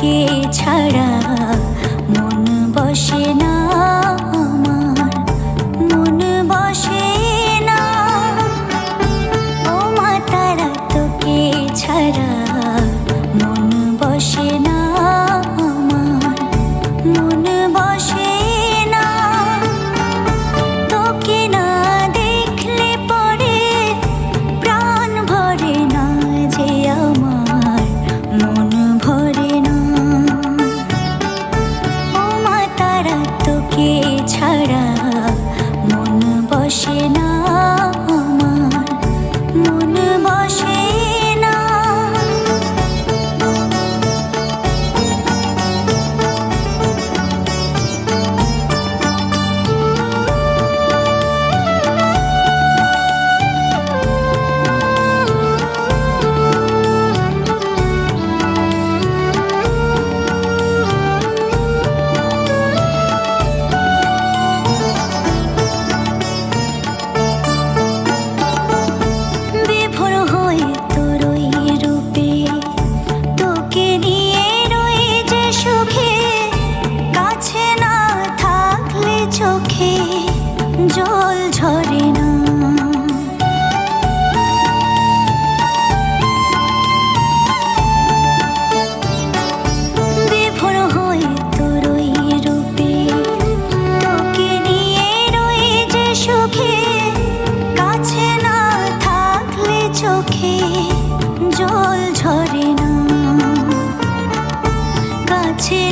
তোকে ছাড়া মন বসে না।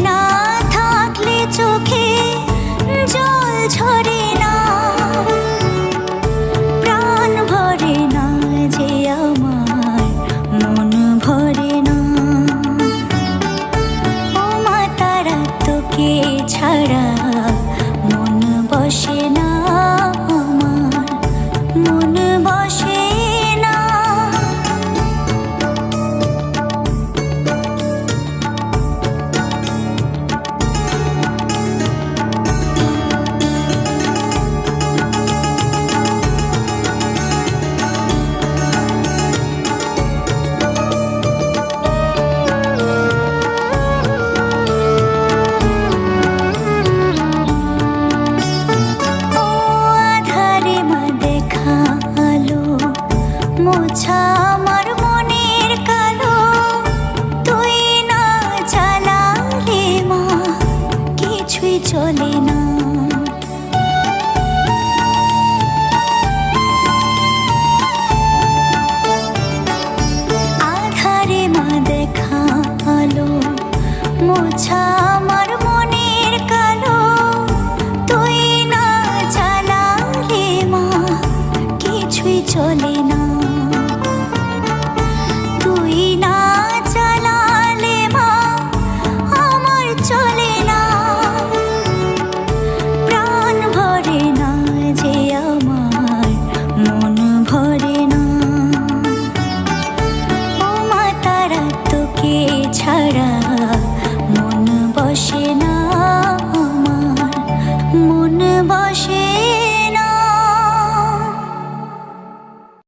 না থাকলে চোখে জল না। ভরে না যে আমার ভরে না। তারা ছাড়া মন বসে না আমার, মন বসে মোছা আমার কালো। তুই না জ্বালালে মা, কিছুই চলে না। আধারে মা দেখা আলো, মোছা আমার কালো। তুই না জ্বালালে মা, কিছুই চলে